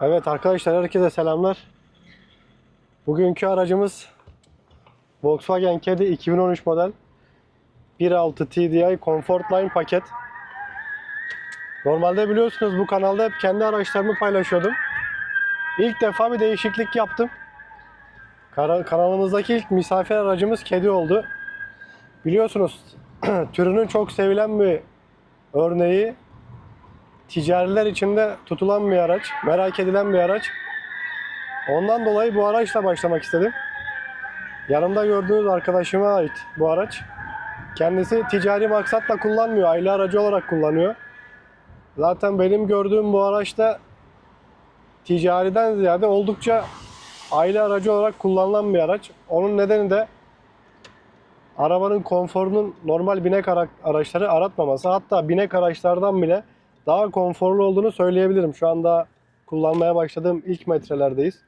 Evet arkadaşlar herkese selamlar. Bugünkü aracımız Volkswagen Caddy 2013 model 1.6 TDI Comfortline paket. Normalde biliyorsunuz bu kanalda hep kendi araçlarımı paylaşıyordum. İlk defa bir değişiklik yaptım. Kanalımızdaki ilk misafir aracımız kedi oldu. Biliyorsunuz türünün çok sevilen bir örneği ticariler içinde tutulan bir araç, merak edilen bir araç. Ondan dolayı bu araçla başlamak istedim. Yanımda gördüğünüz arkadaşıma ait bu araç. Kendisi ticari maksatla kullanmıyor, aile aracı olarak kullanıyor. Zaten benim gördüğüm bu araçta ticariden ziyade oldukça aile aracı olarak kullanılan bir araç. Onun nedeni de arabanın konforunun normal binek ara- araçları aratmaması. Hatta binek araçlardan bile daha konforlu olduğunu söyleyebilirim. Şu anda kullanmaya başladığım ilk metrelerdeyiz.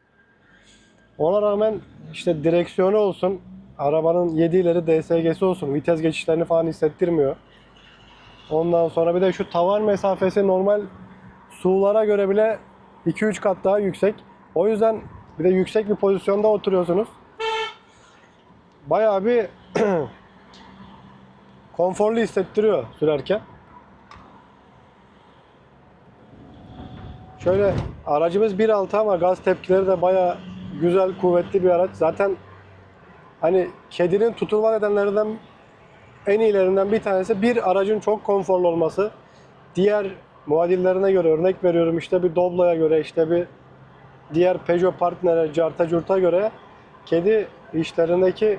Ona rağmen işte direksiyonu olsun, arabanın 7 ileri DSG'si olsun, vites geçişlerini falan hissettirmiyor. Ondan sonra bir de şu tavan mesafesi normal SUV'lara göre bile 2-3 kat daha yüksek. O yüzden bir de yüksek bir pozisyonda oturuyorsunuz. Bayağı bir konforlu hissettiriyor sürerken. Şöyle aracımız 1.6 ama gaz tepkileri de baya güzel, kuvvetli bir araç. Zaten hani kedinin tutulma nedenlerinden en iyilerinden bir tanesi bir aracın çok konforlu olması. Diğer muadillerine göre örnek veriyorum işte bir Doblo'ya göre işte bir diğer Peugeot Partner'e, Carta Curt'a göre kedi işlerindeki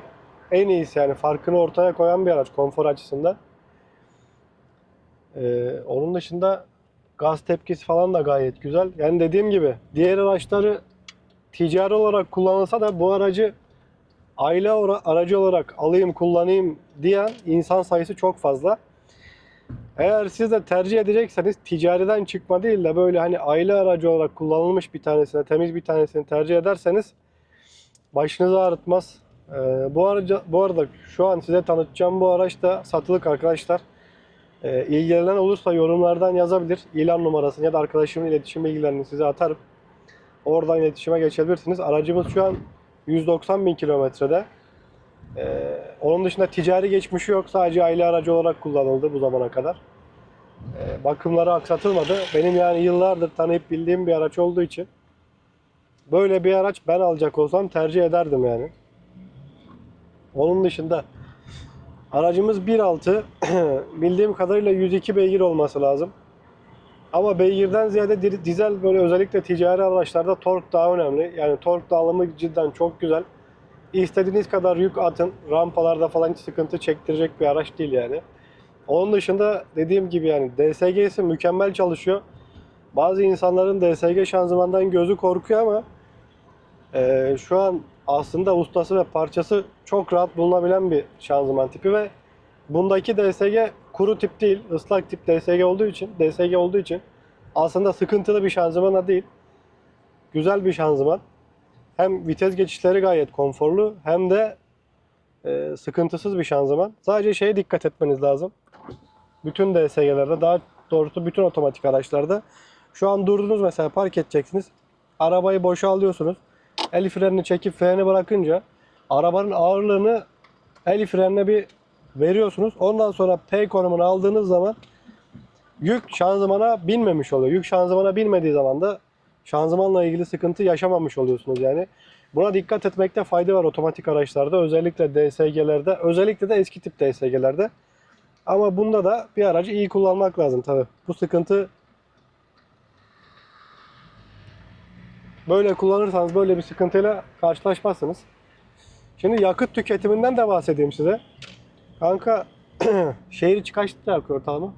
en iyisi yani farkını ortaya koyan bir araç konfor açısından. Ee, onun dışında gaz tepkisi falan da gayet güzel. Yani dediğim gibi diğer araçları ticari olarak kullanılsa da bu aracı aile aracı olarak alayım kullanayım diyen insan sayısı çok fazla. Eğer siz de tercih edecekseniz ticariden çıkma değil de böyle hani aile aracı olarak kullanılmış bir tanesine, temiz bir tanesini tercih ederseniz başınızı ağrıtmaz. Ee, bu aracı, bu arada şu an size tanıtacağım bu araç da satılık arkadaşlar. Ee, ilgilenen olursa yorumlardan yazabilir. İlan numarasını ya da arkadaşımın iletişim bilgilerini size atarım. Oradan iletişime geçebilirsiniz. Aracımız şu an 190 bin kilometrede. Ee, onun dışında ticari geçmişi yok. Sadece aile aracı olarak kullanıldı bu zamana kadar. Ee, bakımları aksatılmadı. Benim yani yıllardır tanıyıp bildiğim bir araç olduğu için böyle bir araç ben alacak olsam tercih ederdim yani. Onun dışında Aracımız 1.6 bildiğim kadarıyla 102 beygir olması lazım. Ama beygirden ziyade di- dizel böyle özellikle ticari araçlarda tork daha önemli. Yani tork dağılımı cidden çok güzel. İstediğiniz kadar yük atın. Rampalarda falan hiç sıkıntı çektirecek bir araç değil yani. Onun dışında dediğim gibi yani DSG'si mükemmel çalışıyor. Bazı insanların DSG şanzımandan gözü korkuyor ama ee, şu an aslında ustası ve parçası çok rahat bulunabilen bir şanzıman tipi ve bundaki DSG kuru tip değil, ıslak tip DSG olduğu için, DSG olduğu için aslında sıkıntılı bir şanzıman da değil. Güzel bir şanzıman. Hem vites geçişleri gayet konforlu hem de e, sıkıntısız bir şanzıman. Sadece şeye dikkat etmeniz lazım. Bütün DSG'lerde daha doğrusu bütün otomatik araçlarda şu an durdunuz mesela park edeceksiniz. Arabayı boşa alıyorsunuz el frenini çekip freni bırakınca arabanın ağırlığını el frenine bir veriyorsunuz. Ondan sonra P konumunu aldığınız zaman yük şanzımana binmemiş oluyor. Yük şanzımana binmediği zaman da şanzımanla ilgili sıkıntı yaşamamış oluyorsunuz yani. Buna dikkat etmekte fayda var otomatik araçlarda. Özellikle DSG'lerde, özellikle de eski tip DSG'lerde. Ama bunda da bir aracı iyi kullanmak lazım tabi. Bu sıkıntı Böyle kullanırsanız böyle bir sıkıntıyla karşılaşmazsınız. Şimdi yakıt tüketiminden de bahsedeyim size. Kanka şehir içi kaç litre yakıyor ortalama?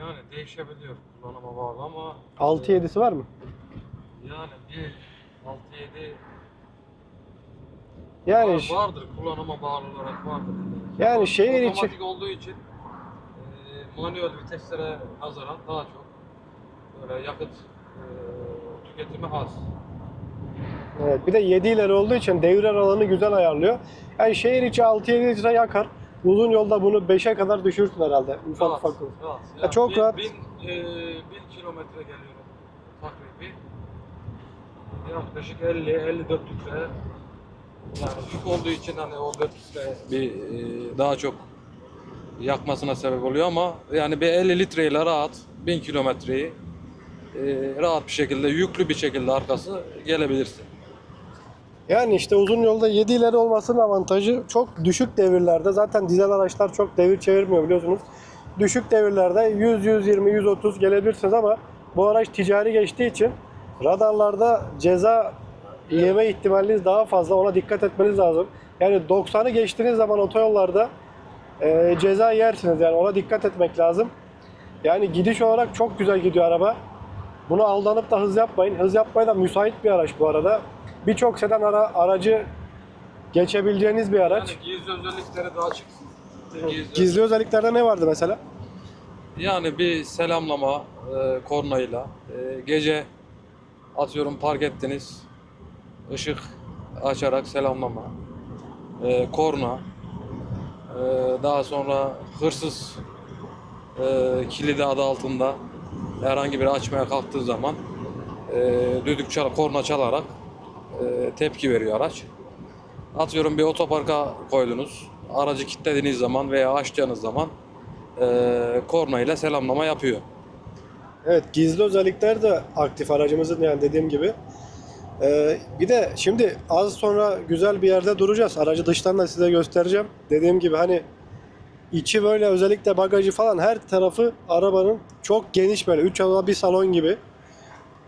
Yani değişebiliyor kullanıma bağlı ama 6-7'si var mı? yani bir 6-7 Yani var- vardır kullanıma bağlı olarak vardır. Yani Ama şehir içi- Otomatik olduğu için e, manuel viteslere nazaran daha çok böyle yakıt e, tüketimi az. evet, bir de 7 ileri olduğu için devir aralığını güzel ayarlıyor. Yani şehir içi 6-7 litre yakar. Uzun yolda bunu 5'e kadar düşürürsün herhalde. Ufak Rahat, ufak. rahat. Ya çok bin, rahat. Bin, e, bin kilometre geliyor takriben. bir yaklaşık 50-54 litre yani yük olduğu için hani o 4 litre bir e, daha çok yakmasına sebep oluyor ama yani bir 50 litreyle rahat 1000 kilometreyi rahat bir şekilde yüklü bir şekilde arkası gelebilirsin. Yani işte uzun yolda 7 ileri olmasının avantajı çok düşük devirlerde zaten dizel araçlar çok devir çevirmiyor biliyorsunuz. Düşük devirlerde 100, 120, 130 gelebilirsiniz ama bu araç ticari geçtiği için radarlarda ceza yeme ihtimaliniz daha fazla. Ona dikkat etmeniz lazım. Yani 90'ı geçtiğiniz zaman otoyollarda e, ceza yersiniz. Yani ona dikkat etmek lazım. Yani gidiş olarak çok güzel gidiyor araba. Buna aldanıp da hız yapmayın. Hız yapmaya da müsait bir araç bu arada. Birçok sedan ara, aracı geçebileceğiniz bir araç. Yani gizli özellikleri daha açık. Gizli. Gizli özelliklerde ne vardı mesela? Yani bir selamlama e, kornayla e, gece atıyorum park ettiniz ışık açarak selamlama e, korna e, daha sonra hırsız e, kilidi adı altında herhangi biri açmaya kalktığı zaman e, düdük çal korna çalarak e, tepki veriyor araç. Atıyorum bir otoparka koydunuz. Aracı kilitlediğiniz zaman veya açtığınız zaman e, korna ile selamlama yapıyor. Evet gizli özellikler de aktif aracımızın yani dediğim gibi. Ee, bir de şimdi az sonra güzel bir yerde duracağız. Aracı dıştan da size göstereceğim. Dediğim gibi hani içi böyle özellikle bagajı falan her tarafı arabanın çok geniş böyle 3 oda bir salon gibi.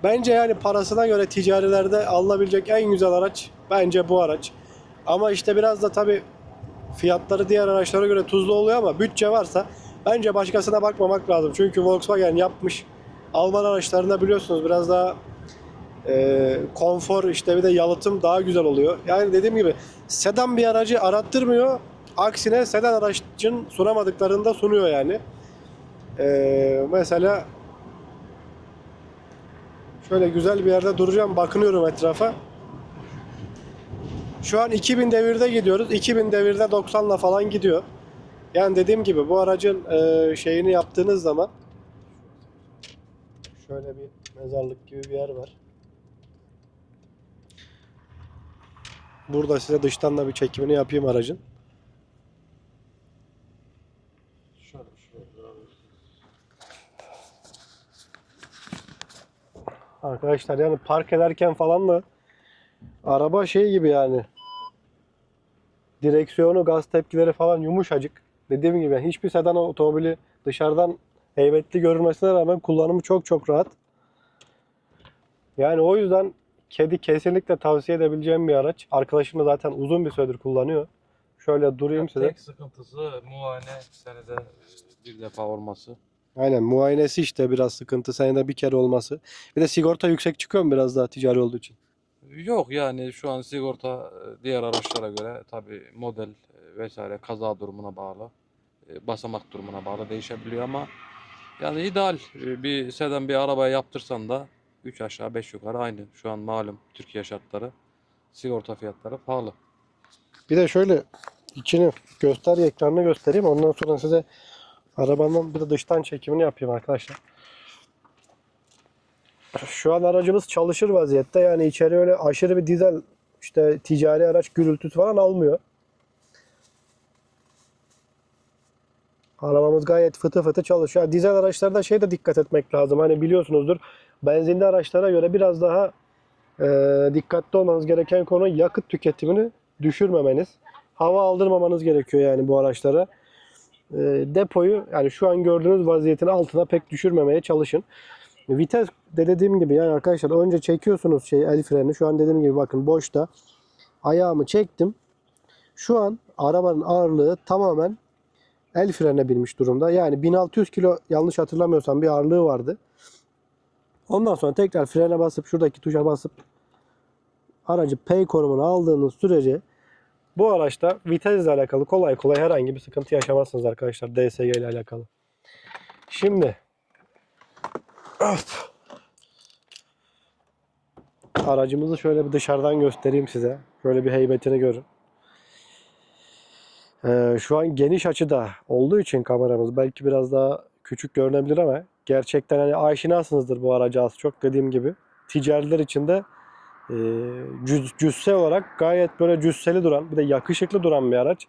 Bence yani parasına göre ticarilerde alınabilecek en güzel araç bence bu araç. Ama işte biraz da tabi fiyatları diğer araçlara göre tuzlu oluyor ama bütçe varsa bence başkasına bakmamak lazım. Çünkü Volkswagen yapmış Alman araçlarında biliyorsunuz biraz daha e, konfor işte bir de yalıtım daha güzel oluyor. Yani dediğim gibi sedan bir aracı arattırmıyor. Aksine sedan aracın sunamadıklarını da sunuyor yani. E, mesela şöyle güzel bir yerde duracağım. Bakınıyorum etrafa. Şu an 2000 devirde gidiyoruz. 2000 devirde 90'la falan gidiyor. Yani dediğim gibi bu aracın e, şeyini yaptığınız zaman şöyle bir mezarlık gibi bir yer var. Burada size dıştan da bir çekimini yapayım aracın. Şöyle şöyle. Arkadaşlar yani park ederken falan da araba şey gibi yani direksiyonu, gaz tepkileri falan yumuşacık. Dediğim gibi hiçbir sedan otomobili dışarıdan heybetli görünmesine rağmen kullanımı çok çok rahat. Yani o yüzden kedi kesinlikle tavsiye edebileceğim bir araç. Arkadaşım da zaten uzun bir süredir kullanıyor. Şöyle durayım size. Tek sıkıntısı muayene senede bir defa olması. Aynen muayenesi işte biraz sıkıntı. Senede bir kere olması. Bir de sigorta yüksek çıkıyor mu biraz daha ticari olduğu için? Yok yani şu an sigorta e, diğer araçlara göre tabi model e, vesaire kaza durumuna bağlı, e, basamak durumuna bağlı değişebiliyor ama yani ideal bir sedan bir arabaya yaptırsan da 3 aşağı 5 yukarı aynı. Şu an malum Türkiye şartları sigorta fiyatları pahalı. Bir de şöyle içini gösterge ekranını göstereyim. Ondan sonra size arabanın bir de dıştan çekimini yapayım arkadaşlar. Şu an aracımız çalışır vaziyette. Yani içeri öyle aşırı bir dizel işte ticari araç gürültüsü falan almıyor. Arabamız gayet fıtı fıtı çalışıyor. Dizel araçlarda şey de dikkat etmek lazım. Hani biliyorsunuzdur benzinli araçlara göre biraz daha e, dikkatli olmanız gereken konu yakıt tüketimini düşürmemeniz. Hava aldırmamanız gerekiyor yani bu araçlara. E, depoyu yani şu an gördüğünüz vaziyetin altına pek düşürmemeye çalışın. Vites de dediğim gibi yani arkadaşlar önce çekiyorsunuz şey el freni. Şu an dediğim gibi bakın boşta. Ayağımı çektim. Şu an arabanın ağırlığı tamamen el frene binmiş durumda. Yani 1600 kilo yanlış hatırlamıyorsam bir ağırlığı vardı. Ondan sonra tekrar frene basıp şuradaki tuşa basıp aracı P konumuna aldığınız sürece bu araçta vitesle alakalı kolay kolay herhangi bir sıkıntı yaşamazsınız arkadaşlar DSG ile alakalı. Şimdi Öf. aracımızı şöyle bir dışarıdan göstereyim size. Şöyle bir heybetini görün. Ee, şu an geniş açıda olduğu için kameramız belki biraz daha küçük görünebilir ama gerçekten hani aşinasınızdır bu araca az çok dediğim gibi. ticariler için de e, cüz- cüsse olarak gayet böyle cüsseli duran bir de yakışıklı duran bir araç.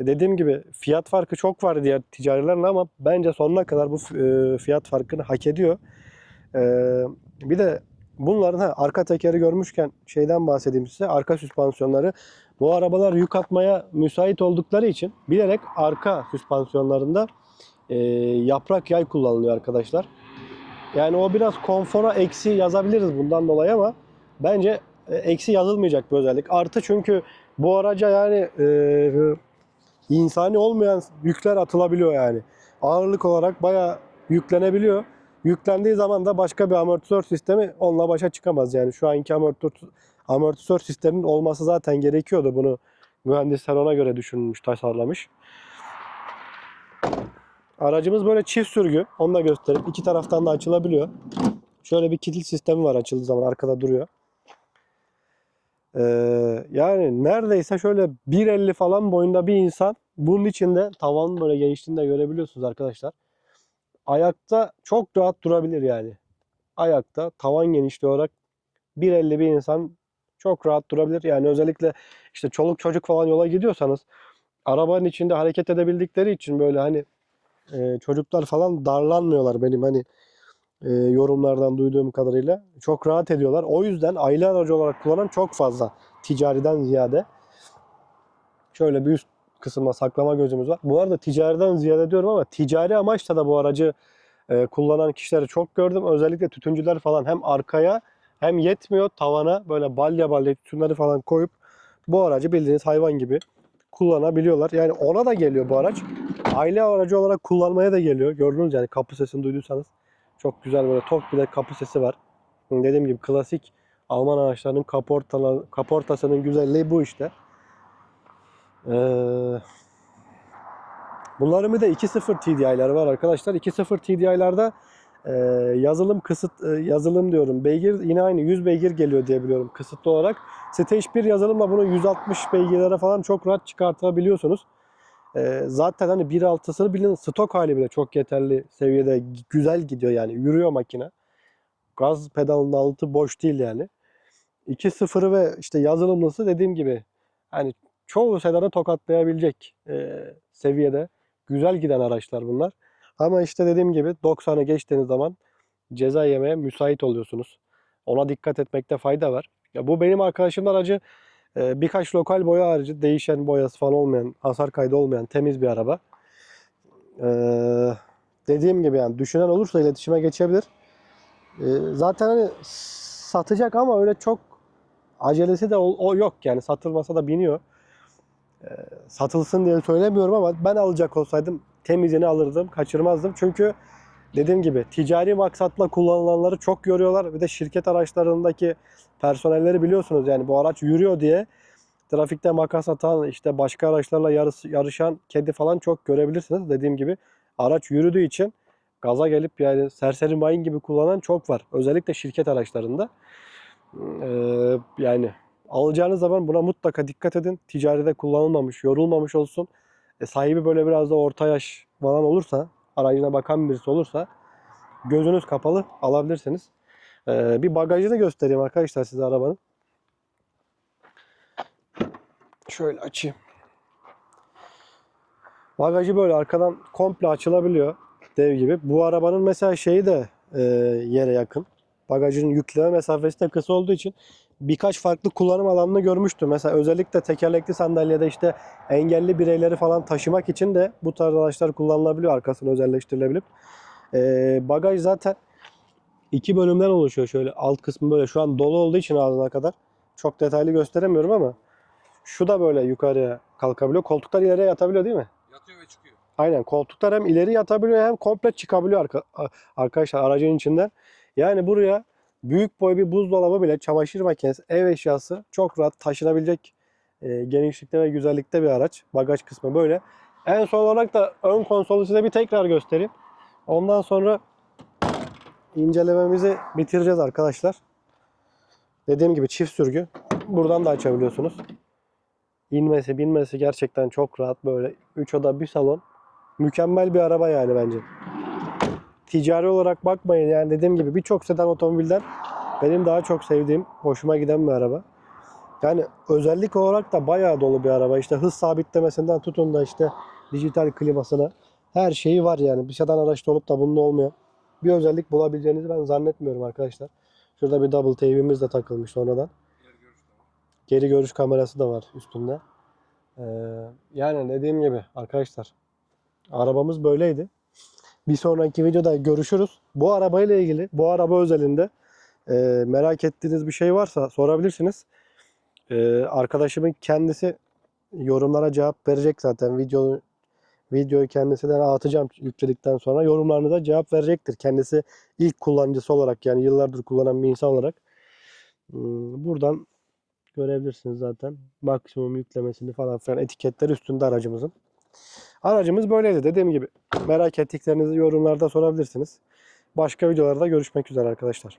E, dediğim gibi fiyat farkı çok var diğer ticarilerle ama bence sonuna kadar bu e, fiyat farkını hak ediyor. E, bir de bunların ha, arka tekeri görmüşken şeyden bahsedeyim size. Arka süspansiyonları. Bu arabalar yük atmaya müsait oldukları için bilerek arka süspansiyonlarında e, yaprak yay kullanılıyor arkadaşlar. Yani o biraz konfora eksi yazabiliriz bundan dolayı ama bence e, eksi yazılmayacak bir özellik. Artı çünkü bu araca yani e, insani olmayan yükler atılabiliyor yani. Ağırlık olarak bayağı yüklenebiliyor. Yüklendiği zaman da başka bir amortisör sistemi onunla başa çıkamaz. Yani şu anki amortisör, amortisör sisteminin olması zaten gerekiyordu. Bunu mühendisler ona göre düşünmüş, tasarlamış. Aracımız böyle çift sürgü. Onu da göstereyim. İki taraftan da açılabiliyor. Şöyle bir kilit sistemi var açıldığı zaman arkada duruyor. Ee, yani neredeyse şöyle 1.50 falan boyunda bir insan bunun içinde tavanın böyle genişliğini de görebiliyorsunuz arkadaşlar. Ayakta çok rahat durabilir yani. Ayakta tavan genişliği olarak 1.50 bir insan çok rahat durabilir. Yani özellikle işte çoluk çocuk falan yola gidiyorsanız arabanın içinde hareket edebildikleri için böyle hani e, çocuklar falan darlanmıyorlar benim hani e, yorumlardan duyduğum kadarıyla. Çok rahat ediyorlar. O yüzden aile aracı olarak kullanan çok fazla ticariden ziyade. Şöyle bir üst kısımda saklama gözümüz var. Bu arada ticariden ziyade diyorum ama ticari amaçla da bu aracı e, kullanan kişileri çok gördüm. Özellikle tütüncüler falan hem arkaya hem yetmiyor tavana böyle balya balya tütünleri falan koyup bu aracı bildiğiniz hayvan gibi kullanabiliyorlar. Yani ona da geliyor bu araç. Aile aracı olarak kullanmaya da geliyor. Gördünüz yani kapı sesini duyduysanız. Çok güzel böyle tok bir de kapı sesi var. Dediğim gibi klasik Alman kaportalar, kaportasının güzelliği bu işte. Ee, bunların bir de 2.0 TDI'ler var arkadaşlar. 2.0 TDI'larda e, yazılım kısıt e, yazılım diyorum. Beygir yine aynı 100 beygir geliyor diye biliyorum kısıtlı olarak. Stage 1 yazılımla bunu 160 beygirlere falan çok rahat çıkartabiliyorsunuz. Ee, zaten hani 1.6'sını bilin stok hali bile çok yeterli seviyede güzel gidiyor yani yürüyor makine. Gaz pedalının altı boş değil yani. 2.0'ı ve işte yazılımlısı dediğim gibi hani çoğu sedanı tokatlayabilecek e, seviyede güzel giden araçlar bunlar. Ama işte dediğim gibi 90'ı geçtiğiniz zaman ceza yemeye müsait oluyorsunuz. Ona dikkat etmekte fayda var. Ya bu benim arkadaşımın aracı birkaç lokal boya harici değişen boyası falan olmayan, hasar kaydı olmayan temiz bir araba. Ee, dediğim gibi yani düşünen olursa iletişime geçebilir. Ee, zaten hani satacak ama öyle çok acelesi de o, yok yani satılmasa da biniyor. Ee, satılsın diye söylemiyorum ama ben alacak olsaydım temizini alırdım, kaçırmazdım. Çünkü dediğim gibi ticari maksatla kullanılanları çok görüyorlar. Bir de şirket araçlarındaki personelleri biliyorsunuz yani bu araç yürüyor diye trafikte makas atan işte başka araçlarla yarış, yarışan kedi falan çok görebilirsiniz. Dediğim gibi araç yürüdüğü için gaza gelip yani serseri mayın gibi kullanan çok var. Özellikle şirket araçlarında. Ee, yani alacağınız zaman buna mutlaka dikkat edin. Ticaride kullanılmamış, yorulmamış olsun. E, sahibi böyle biraz da orta yaş falan olursa, aracına bakan birisi olursa gözünüz kapalı alabilirsiniz. Ee, bir bagajını göstereyim arkadaşlar size arabanın. Şöyle açayım. Bagajı böyle arkadan komple açılabiliyor. Dev gibi. Bu arabanın mesela şeyi de e, yere yakın. Bagajın yükleme mesafesi de kısa olduğu için birkaç farklı kullanım alanını görmüştüm. Mesela özellikle tekerlekli sandalyede işte engelli bireyleri falan taşımak için de bu tarz araçlar kullanılabiliyor. Arkasını özelleştirilebilip. E, bagaj zaten iki bölümden oluşuyor şöyle. Alt kısmı böyle şu an dolu olduğu için ağzına kadar. Çok detaylı gösteremiyorum ama şu da böyle yukarıya kalkabiliyor. Koltuklar ileriye yatabiliyor değil mi? Yatıyor ve çıkıyor. Aynen koltuklar hem ileri yatabiliyor hem komple çıkabiliyor arka, arkadaşlar aracın içinden. Yani buraya büyük boy bir buzdolabı bile çamaşır makinesi, ev eşyası çok rahat taşınabilecek e, genişlikte ve güzellikte bir araç. Bagaj kısmı böyle. En son olarak da ön konsolu size bir tekrar göstereyim. Ondan sonra incelememizi bitireceğiz arkadaşlar. Dediğim gibi çift sürgü. Buradan da açabiliyorsunuz. İnmesi, binmesi gerçekten çok rahat böyle. 3 oda bir salon. Mükemmel bir araba yani bence. Ticari olarak bakmayın yani dediğim gibi birçok sedan otomobilden Benim daha çok sevdiğim, hoşuma giden bir araba. Yani özellik olarak da bayağı dolu bir araba. İşte hız sabitlemesinden tutun da işte dijital klimasına her şeyi var yani. Bir şeyden araçta olup da bunun olmuyor. Bir özellik bulabileceğinizi ben zannetmiyorum arkadaşlar. Şurada bir double tape'imiz de takılmış sonradan. Geri görüş kamerası da var üstünde. Ee, yani dediğim gibi arkadaşlar arabamız böyleydi. Bir sonraki videoda görüşürüz. Bu arabayla ilgili, bu araba özelinde e, merak ettiğiniz bir şey varsa sorabilirsiniz. E, arkadaşımın kendisi yorumlara cevap verecek zaten. Video videoyu kendisinden atacağım yükledikten sonra yorumlarınıza cevap verecektir. Kendisi ilk kullanıcısı olarak yani yıllardır kullanan bir insan olarak. Hmm, Buradan görebilirsiniz zaten. Maksimum yüklemesini falan filan etiketler üstünde aracımızın. Aracımız böyleydi dediğim gibi. Merak ettiklerinizi yorumlarda sorabilirsiniz. Başka videolarda görüşmek üzere arkadaşlar.